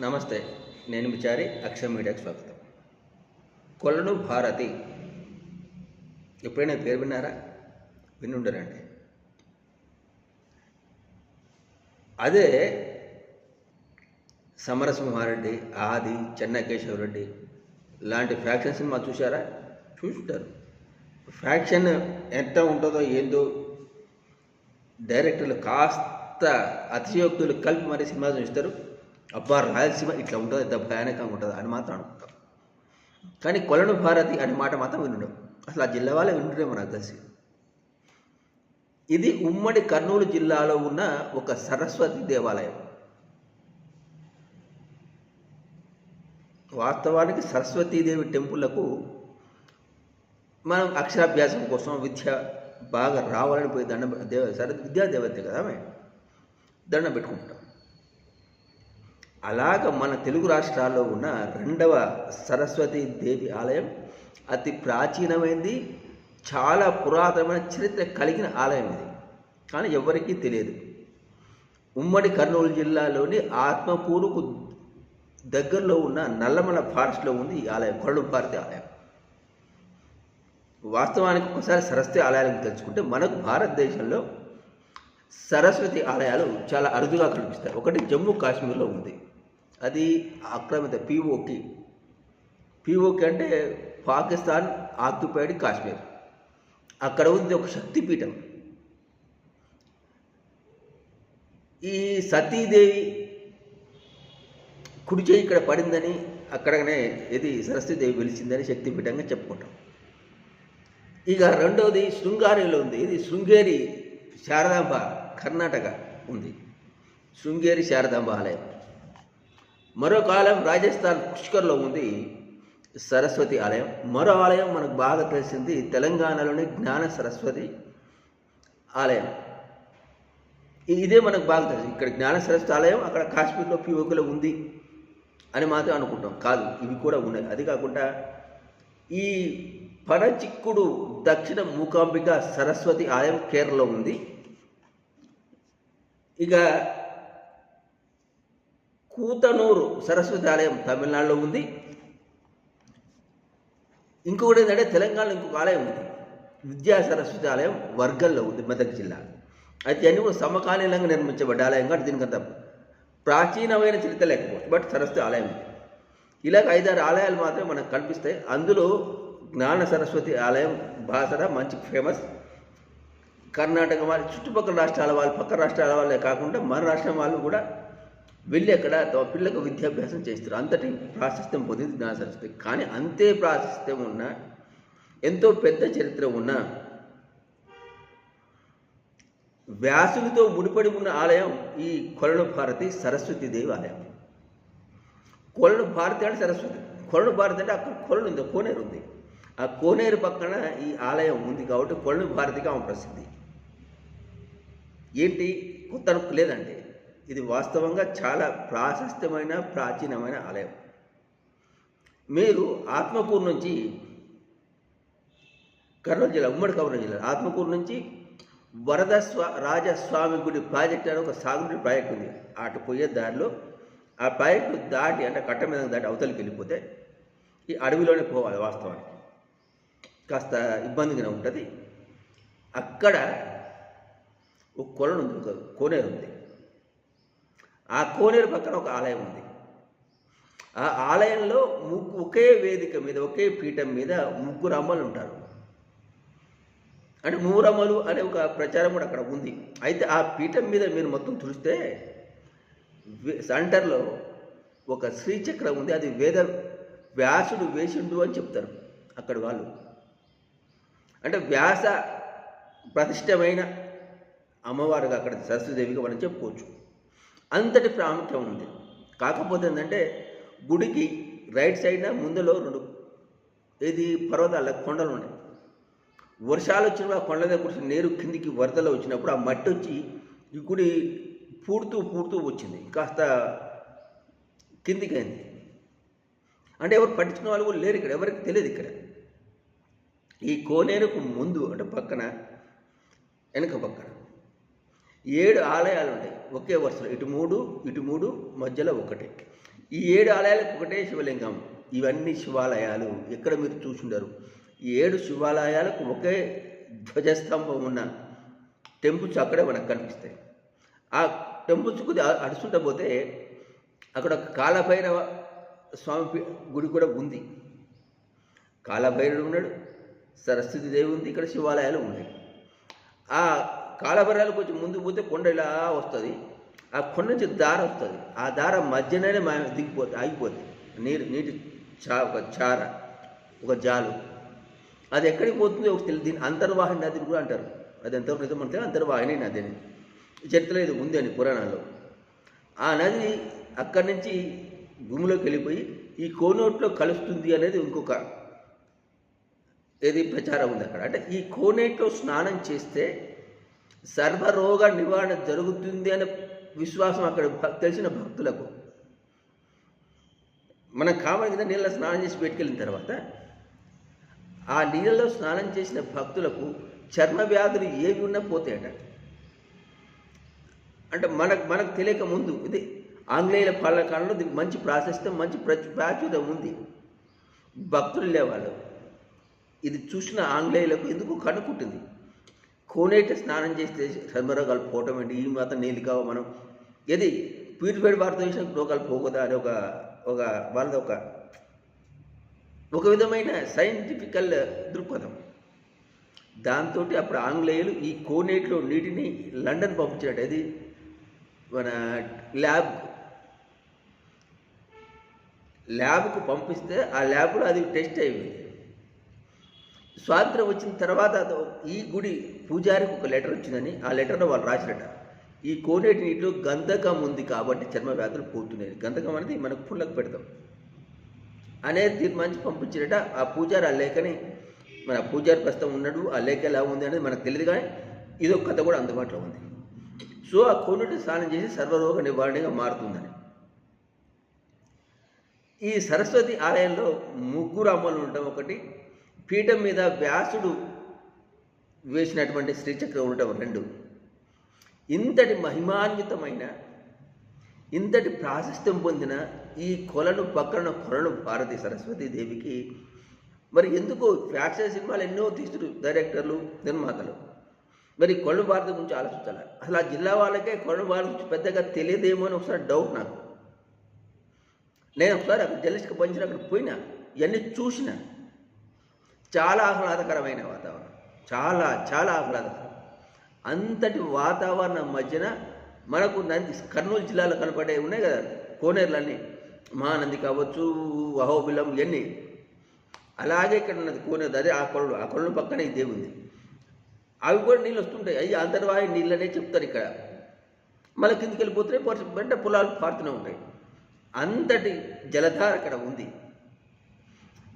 నమస్తే నేను విచారి అక్షయ మీడియాకి స్వాగతం. కొలను భారతి. ఎప్పుడైనా పేరు విన్నారా? వినుండరండి. అదే సమరసింహారెడ్డి ఆది చెన్నకేశవరెడ్డి లాంటి ఫ్యాక్షన్ సినిమా చూసారా చూసుంటారు. ఫ్యాక్షన్ ఎంత ఉంటుందో ఏందో డైరెక్టర్లు కాస్త అతిశయోక్తులు కలిపి మరి సినిమా చూస్తారు. అబ్బా రాయలసీమ ఇట్లా ఉంటుంది ఇంత భయానకంగా ఉంటుంది అని మాత్రం అనుకుంటాం. కానీ కొలను భారతి అనే మాట మాత్రం వినడం అసలు ఆ జిల్లా వాళ్ళే వింటున్నామో నాకు తెలిసి. ఇది ఉమ్మడి కర్నూలు జిల్లాలో ఉన్న ఒక సరస్వతి దేవాలయం. వాస్తవానికి సరస్వతీదేవి టెంపుల్లకు మనం అక్షరాభ్యాసం కోసం విద్య బాగా రావాలని పోయి దండం దేవ సరే విద్యా దేవత కదా ఆమె? దండం పెట్టుకుంటాం అలాగ మన తెలుగు రాష్ట్రాల్లో ఉన్న రెండవ సరస్వతి దేవి ఆలయం అతి ప్రాచీనమైనది చాలా పురాతనమైన చరిత్ర కలిగిన ఆలయం ఇది. కానీ ఎవరికీ తెలియదు. ఉమ్మడి కర్నూలు జిల్లాలోని ఆత్మకూరుకు దగ్గరలో ఉన్న నల్లమల ఫారెస్ట్లో ఉంది ఈ ఆలయం కొరడు భారతి ఆలయం. వాస్తవానికి ఒకసారి సరస్వతి ఆలయాలను తెలుసుకుంటే మనకు భారతదేశంలో సరస్వతి ఆలయాలు చాలా అరుదుగా కనిపిస్తాయి. ఒకటి జమ్మూ కాశ్మీర్లో ఉంది. అది ఆక్రమిత పిఓకి పిఓకి అంటే పాకిస్తాన్ ఆక్యుపైడ్ కాశ్మీర్. అక్కడ ఉంది ఒక శక్తిపీఠం. ఈ సతీదేవి కుడి చేయి ఇక్కడ పడిందని అక్కడనే ఇది సరస్వతీదేవి వెలిసిందని శక్తిపీఠంగా చెప్పుకుంటాం. ఇక రెండవది శృంగారిలో ఉంది. ఇది శృంగేరి శారదాంబ కర్ణాటక ఉంది. శృంగేరి శారదాంబ ఆలయం. మరో కాలం రాజస్థాన్ పుష్కర్లో ఉంది సరస్వతి ఆలయం. మరో ఆలయం మనకు బాగా తెలిసింది తెలంగాణలోని జ్ఞాన సరస్వతి ఆలయం. ఇదే మనకు బాగా తెలుసు ఇక్కడ జ్ఞాన సరస్వతి ఆలయం అక్కడ కాశ్మీర్లో పిఓకలో ఉంది అని మాత్రం అనుకుంటాం. కాదు ఇవి కూడా ఉన్నాయి. అది కాకుండా ఈ పడచిక్కుడు దక్షిణ మూకాంబిక సరస్వతి ఆలయం కేరళలో ఉంది. ఇక కూతనూరు సరస్వతి ఆలయం తమిళనాడులో ఉంది. ఇంకొకటి ఏంటంటే తెలంగాణలో ఇంకొక ఆలయం ఉంది. విద్యా సరస్వతి ఆలయం వర్గల్లో ఉంది మెదక్ జిల్లా. అయితే అన్ని కూడా సమకాలీనంగా నిర్మించబడ్డ ఆలయం కాబట్టి దీనికి అంత ప్రాచీనమైన చరిత్ర లేకపోవచ్చు. బట్ సరస్వతి ఆలయం ఉంది. ఇలాగ ఐదారు ఆలయాలు మాత్రమే మనకు కనిపిస్తాయి. అందులో జ్ఞాన సరస్వతి ఆలయం బాసర మంచి ఫేమస్. కర్ణాటక వాళ్ళు చుట్టుపక్కల రాష్ట్రాల వాళ్ళు పక్క రాష్ట్రాల వాళ్ళే కాకుండా మన రాష్ట్రం వాళ్ళు కూడా వెళ్ళి అక్కడ తమ పిల్లలకు విద్యాభ్యాసం చేస్తారు అంతటి ప్రాశస్త్యం పొందింది జ్ఞాన సరస్వతి. కానీ అంతే ప్రాశస్త్యం ఉన్న ఎంతో పెద్ద చరిత్ర ఉన్న వ్యాసులతో ముడిపడి ఉన్న ఆలయం ఈ కొలను భారతి సరస్వతి దేవాలయం ఆలయం. కొలను భారతి అంటే సరస్వతి. కొలను భారతి అంటే అక్కడ కొలను ఉంది కోనేరు ఉంది. ఆ కోనేరు పక్కన ఈ ఆలయం ఉంది కాబట్టి కొలను భారతిగా ఆమె ప్రసిద్ధి. ఏంటి? కొత్త అనుకు లేదండి. ఇది వాస్తవంగా చాలా ప్రాశస్త్యమైన ప్రాచీనమైన ఆలయం. మీరు ఆత్మకూరు నుంచి కర్నూలు జిల్లా ఉమ్మడి కర్నూలు జిల్లా ఆత్మకూరు నుంచి వరద స్వా రాజస్వామి గుడి ప్రాజెక్ట్ అని ఒక సాగునీటి ప్రాజెక్ట్ ఉంది. అటు పోయే దారిలో ఆ ప్రాజెక్టు దాటి అంటే కట్ట మీద దాటి అవతలికి వెళ్ళిపోతే ఈ అడవిలోనే పోవాలి వాస్తవానికి. కాస్త ఇబ్బందిగానే ఉంటుంది. అక్కడ ఒక కొలను ఉంది ఒక కోనేరు ఉంది. ఆ కోనేరు పక్కన ఒక ఆలయం ఉంది. ఆ ఆలయంలో ముగ్గు ఒకే వేదిక మీద ఒకే పీఠం మీద ముగ్గురు అమ్మలు ఉంటారు. అంటే మూరమ్మలు అనే ఒక ప్రచారం కూడా అక్కడ ఉంది. అయితే ఆ పీఠం మీద మీరు మొత్తం చూస్తే సెంటర్లో ఒక శ్రీచక్రం ఉంది. అది వేద వ్యాసుడు వేసిండు అని చెప్తారు అక్కడ వాళ్ళు. అంటే వ్యాస ప్రతిష్టమైన అమ్మవారుగా అక్కడ సరస్వదేవిగా మనం చెప్పుకోవచ్చు. అంతటి ప్రాముఖ్యం ఉంది. కాకపోతే ఏంటంటే గుడికి రైట్ సైడ్న ముందులో రెండు ఇది పర్వతాల కొండలు ఉన్నాయి. వర్షాలు వచ్చినప్పుడు ఆ కొండ దగ్గర కూర్చొని నీరు కిందికి వరదలు వచ్చినప్పుడు ఆ మట్టి వచ్చి ఈ గుడి పూడుతూ పూడుతూ వచ్చింది. కాస్త కిందికి అయింది అంటే ఎవరు పట్టించుకునే వాళ్ళు కూడా లేరు ఇక్కడ. ఎవరికి తెలియదు ఇక్కడ. ఈ కోనేరుకు ముందు అంటే పక్కన వెనక పక్కన ఏడు ఆలయాలు ఉంటాయి ఒకే వరుసలో. ఇటు మూడు ఇటు మూడు మధ్యలో ఒకటే. ఈ ఏడు ఆలయాలకు ఒకటే శివలింగం. ఇవన్నీ శివాలయాలు. ఎక్కడ మీరు చూసుండరు. ఈ ఏడు శివాలయాలకు ఒకే ధ్వజస్తంభం ఉన్న టెంపుల్స్ అక్కడే మనకు కనిపిస్తాయి. ఆ టెంపుల్స్కు అడుచుంటా పోతే అక్కడ ఒక కాలభైరవ స్వామి గుడి కూడా ఉంది. కాలభైరవుడు ఉన్నాడు. సరస్వతి దేవి ఉంది. ఇక్కడ శివాలయాలు ఉన్నాయి. ఆ కాలభైరవాలు కొంచెం ముందు పోతే కొండ ఇలా వస్తుంది. ఆ కొండ నుంచి దార వస్తుంది. ఆ దార మధ్యలోనే మా దిగిపోతుంది ఆగిపోతుంది నీరు నీటి చా ఒక చార ఒక జాలు. అది ఎక్కడికి పోతుందో ఒక తెలియదు దీన్ని అంతర్వాహిని నది కూడా అంటారు. అది ఎంతవరకు నిజం అంటే అంతర్వాహిని నది అని. చరిత్రలో ఇది ఉంది అని పురాణాల్లో. ఆ నది అక్కడి నుంచి భూమిలోకి వెళ్ళిపోయి ఈ కోనోట్లో కలుస్తుంది అనేది ఇంకొక ఏది ప్రచారం ఉంది అక్కడ. అంటే ఈ కోనేట్లో స్నానం చేస్తే సర్వరోగ నివారణ జరుగుతుంది అనే విశ్వాసం అక్కడ తెలిసిన భక్తులకు. మనం కావాలి కదా నీళ్ళ స్నానం చేసి పెట్టుకెళ్ళిన తర్వాత ఆ నీళ్ళలో స్నానం చేసిన భక్తులకు చర్మ వ్యాధులు ఏవి ఉన్నా పోతాయట. అంటే మనకు మనకు తెలియక ముందు ఇది ఆంగ్లేయుల పాలన కాలంలో దీనికి మంచి ప్రాశస్త్యం మంచి ప్రతి ప్రాచుర్యం ఉంది. భక్తులు లేవాళ్ళు. ఇది చూసిన ఆంగ్లేయులకు ఎందుకు కనుక్కుంటుంది కోనేటి స్నానం చేస్తే చర్మరోగాలు పోవటం ఏంటి? ఈ మాత్రం నీళ్ళు కావు మనం. ఇది ప్యూరిఫైడ్ భారతదేశం రోగాలు పోకదా అని ఒక ఒక వాళ్ళది ఒక ఒక విధమైన సైంటిఫికల్ దృక్పథం. దాంతో అప్పుడు ఆంగ్లేయులు ఈ కోనేటిలో నీటిని లండన్ పంపించాడు అది మన ల్యాబ్. ల్యాబ్కు పంపిస్తే ఆ ల్యాబ్లో అది టెస్ట్ అయింది స్వాతంత్రం వచ్చిన తర్వాత ఈ గుడి పూజారికి ఒక లెటర్ వచ్చిందని ఆ లెటర్లో వాళ్ళు రాసినట ఈ కోనేటి నీటిలో గంధకం ఉంది కాబట్టి చర్మ వ్యాధులు పోతున్నాయి. గంధకం అనేది మనకు పుల్లకు పెడతాం. అనేది తీర్మానించి పంపించినట ఆ పూజారి ఆ లేఖని మన పూజారి ప్రస్తుతం ఉన్నాడు. ఆ లేఖ ఎలా ఉంది అనేది మనకు తెలియదు కానీ ఇదొక కథ కూడా అందుబాటులో ఉంది. సో ఆ కోనేటి స్నానం చేసి సర్వరోగ నివారణగా మారుతుందని. ఈ సరస్వతి ఆలయంలో ముగ్గురు అమ్మలు ఉండటం ఒకటి. పీఠం మీద వ్యాసుడు వేసినటువంటి శ్రీచక్రం ఉండటం రెండు. ఇంతటి మహిమాన్వితమైన ఇంతటి ప్రాశస్త్యం పొందిన ఈ కొలను పక్కన కొలను భారతి సరస్వతి దేవికి మరి ఎందుకు ఫ్యాక్షన్ సినిమాలు ఎన్నో తీస్తున్నారు డైరెక్టర్లు నిర్మాతలు. మరి కొలను భారతి గురించి ఆలోచించాలి? అసలు ఆ జిల్లా వాళ్ళకే కొలను భారతి గురించి పెద్దగా తెలియదేమో అని ఒకసారి డౌట్ నాకు. నేను ఒకసారి అక్కడ జర్నలిస్ట్కి పంచిన అక్కడ పోయినా ఇవన్నీ చూసిన. చాలా ఆహ్లాదకరమైన వాతావరణం. చాలా చాలా ఆహ్లాదకరం. అంతటి వాతావరణం మధ్యన మనకు నంది కర్నూలు జిల్లాలో కనపడే ఉన్నాయి కదా కోనేరులన్నీ. మహానంది కావచ్చు అహోబిలం ఇవన్నీ. అలాగే ఇక్కడ ఉన్నది కోనేరు అదే ఆ కొలను ఆ కొలను పక్కనే ఇదే దేవుంది అవి కూడా నీళ్ళు వస్తుంటాయి. అవి అంతర్వాహి నీళ్ళనే చెప్తారు ఇక్కడ. మళ్ళీ కిందికి వెళ్ళిపోతే వెంట పొలాలు పారుతూనే ఉంటాయి. అంతటి జలధార అక్కడ ఉంది.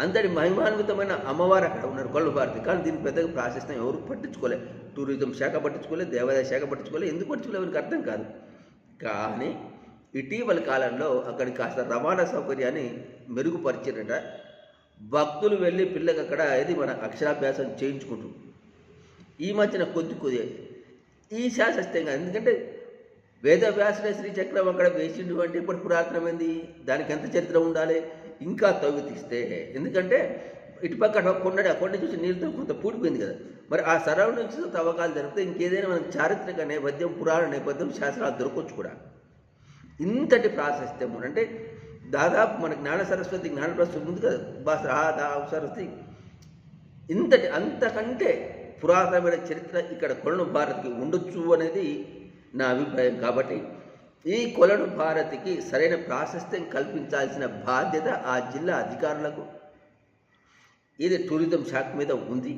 అంతటి మహిమాన్వితమైన అమ్మవారు అక్కడ ఉన్నారు. కొల్లు భారతి కానీ దీని పెద్దగా ప్రాశస్తం ఎవరు పట్టించుకోలే. టూరిజం శాఖ పట్టించుకోలే దేవాదాయ శాఖ పట్టించుకోలే. ఎందుకు పట్టించుకోలే ఎవరికి అర్థం కాదు. కానీ ఇటీవల కాలంలో అక్కడికి కాస్త రవాణా సౌకర్యాన్ని మెరుగుపరిచారట. భక్తులు వెళ్ళి పిల్లకి అక్కడ ఇది మన అక్షరాభ్యాసం చేయించుకుంటారు. ఈ మధ్యన కొద్ది కొద్ది ఈ శాస్త్రంగా ఎందుకంటే వేదవ్యాసుడే శ్రీచక్రం అక్కడ వేసిండు అంటే ఇప్పుడు పురాతనమైంది దానికి ఎంత చరిత్ర ఉండాలి? ఇంకా తవ్వి తీస్తే ఎందుకంటే ఇటుపక్క కొండ ఆ కొండ చూసి నీళ్ళతో కొంత పూడిపోయింది కదా. మరి ఆ సరౌండింగ్స్ తవ్వకాలు జరిగితే ఇంకేదైనా మనకు చారిత్రక నేపథ్యం పురాణ నేపథ్యం శాస్త్రాలు దొరకవచ్చు కూడా. ఇంతటి ప్రాశస్త్యం అంటే దాదాపు మన జ్ఞాన సరస్వతి జ్ఞాన ప్రస్తుతం ఉంది కదా. బాస్ ఆ దా సరస్వతి. ఇంతటి అంతకంటే పురాతనమైన చరిత్ర ఇక్కడ కొలను భారత్కి ఉండొచ్చు అనేది నా అభిప్రాయం కాబట్టి ఈ కొలను భారతికి సరైన ప్రాశస్త్యం కల్పించాల్సిన బాధ్యత ఆ జిల్లా అధికారులకు. ఇది టూరిజం శాఖ మీద ఉంది.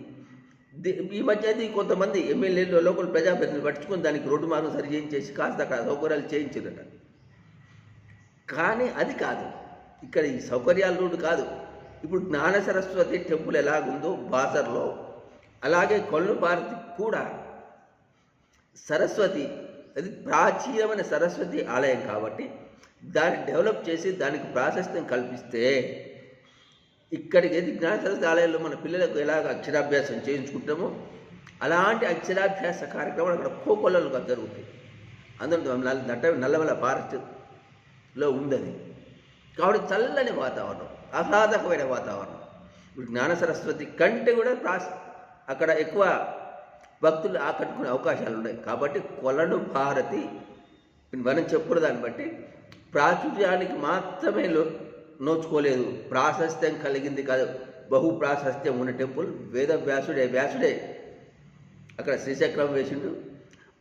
ఈ మధ్య అది కొంతమంది ఎమ్మెల్యేలు లోకల్ ప్రజాప్రతినిధులు పట్టుకుని దానికి రోడ్డు మార్గం సరి చేయించేసి కాస్త అక్కడ సౌకర్యాలు చేయించారట కానీ అది కాదు. ఇక్కడ ఈ సౌకర్యాల రోడ్డు కాదు. ఇప్పుడు జ్ఞాన సరస్వతి టెంపుల్ ఎలాగుందో బాసర్లో అలాగే కొల్లు భారతి కూడా సరస్వతి అది ప్రాచీనమైన సరస్వతి ఆలయం కాబట్టి దాన్ని డెవలప్ చేసి దానికి ప్రాశస్త్యం కల్పిస్తే ఇక్కడికి ఏది జ్ఞాన సరస్వతి ఆలయంలో మన పిల్లలకు ఎలాగ అక్షరాభ్యాసం చేయించుకుంటామో అలాంటి అక్షరాభ్యాస కార్యక్రమాలు అక్కడ కోకొల్లలుగా జరుగుతాయి. అందులో నల్ల- దట్ట నల్లమల ఫారెస్ట్లో ఉంది కాబట్టి చల్లని వాతావరణం ఆహ్లాదకమైన వాతావరణం. ఇప్పుడు జ్ఞాన సరస్వతి కంటే కూడా ప్రాస్ అక్కడ ఎక్కువ భక్తులు ఆకట్టుకునే అవకాశాలు ఉన్నాయి. కాబట్టి కొలను భారతి మనం చెప్పుకున్న దాన్ని బట్టి ప్రాచుర్యానికి మాత్రమే నోచుకోలేదు. ప్రాశస్త్యం కలిగింది కాదు. బహు ప్రాశస్త్యం ఉన్న టెంపుల్ వేద వ్యాసుడే. వ్యాసుడే అక్కడ శ్రీచక్రం వేసిండు.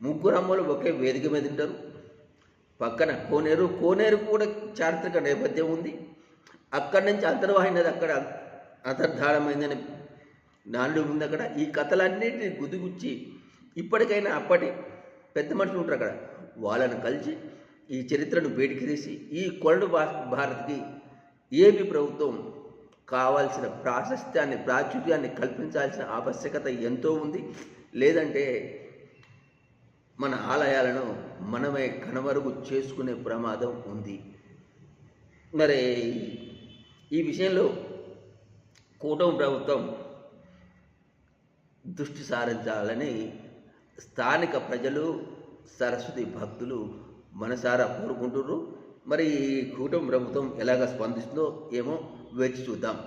ముగ్గురు అమ్మలు ఒకే వేదిక మీద ఉంటారు పక్కన కోనేరు. కోనేరు కూడా చారిత్రక నేపథ్యం ఉంది. అక్కడి నుంచి అంతర్వాహినది అక్కడ అంతర్ధానమైందని నాలుగు ఉంది అక్కడ ఈ కథలన్నింటినీ గుదిగుచ్చి ఇప్పటికైనా అప్పటి పెద్ద మనుషులు ఉంటారు అక్కడ. వాళ్ళను కలిసి ఈ చరిత్రను బయటికి తీసి ఈ కొరడు భారత్కి ఏపీ ప్రభుత్వం కావాల్సిన ప్రాశస్త్యాన్ని ప్రాచుర్యాన్ని కల్పించాల్సిన ఆవశ్యకత ఎంతో ఉంది. లేదంటే మన ఆలయాలను మనమే కనవరుగు చేసుకునే ప్రమాదం ఉంది. మరి ఈ విషయంలో కూటమి ప్రభుత్వం దృష్టి సారించాలని స్థానిక ప్రజలు సరస్వతి భక్తులు మనసారా కోరుకుంటున్నారు మరి ఈ కూటమి ప్రభుత్వం ఎలాగ స్పందిస్తుందో ఏమో వేచి చూద్దాం.